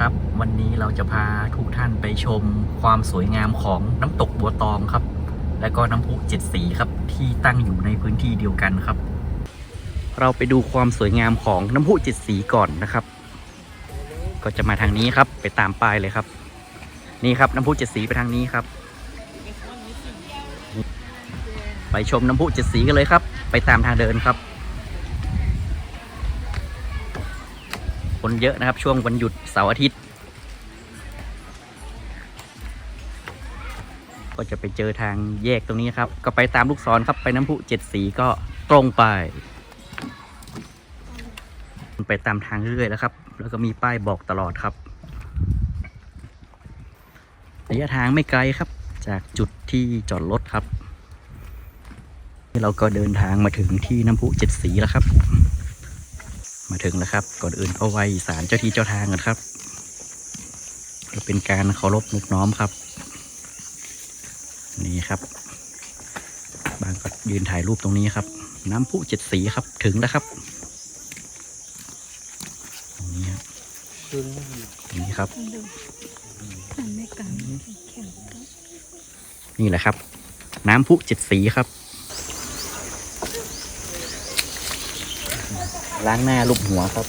ครับ วันนี้เราจะพาทุกท่านไปชมความสวยงามของน้ำตกบัวตองครับ และก็น้ำพุเจ็ดสีครับที่ตั้งอยู่ในพื้นที่เดียวกันครับ เราไปดูความสวยงามของน้ำพุเจ็ดสีก่อนนะครับ ก็จะมาทางนี้ครับไปตามป้ายเลยครับ นี่ครับน้ำพุเจ็ดสีไปทางนี้ครับ ไปชมน้ำพุเจ็ดสีกันเลยครับ ไปตามทางเดินครับ คนเยอะนะครับ ช่วงวันหยุดเสาร์อาทิตย์ ก็จะไปเจอทางแยกตรงนี้ครับ ก็ไปตามลูกศรครับไปน้ำพุเจ็ดสีก็ตรงไป ไปตามทางเรื่อยๆแล้วครับ แล้วก็มีป้ายบอกตลอดครับระยะทางไม่ไกลครับ จากจุดที่จอดรถครับเราก็เดินทางมาถึงที่น้ำพุเจ็ดสีแล้วครับ มาถึงแล้วครับ ก่อนอื่นก็ไหว้ศาลเจ้าที่เจ้าทางกันครับเพื่อเป็นการเคารพนึกน้อมครับ นี่ครับ บางก็ยืนถ่ายรูปตรงนี้ครับ น้ำพุเจ็ดสีครับถึงแล้วครับตรงนี้ครับตรงนี้ครับ นี่แหละครับ น้ำพุเจ็ดสีครับ ล้างหน้าลูบหัวครับ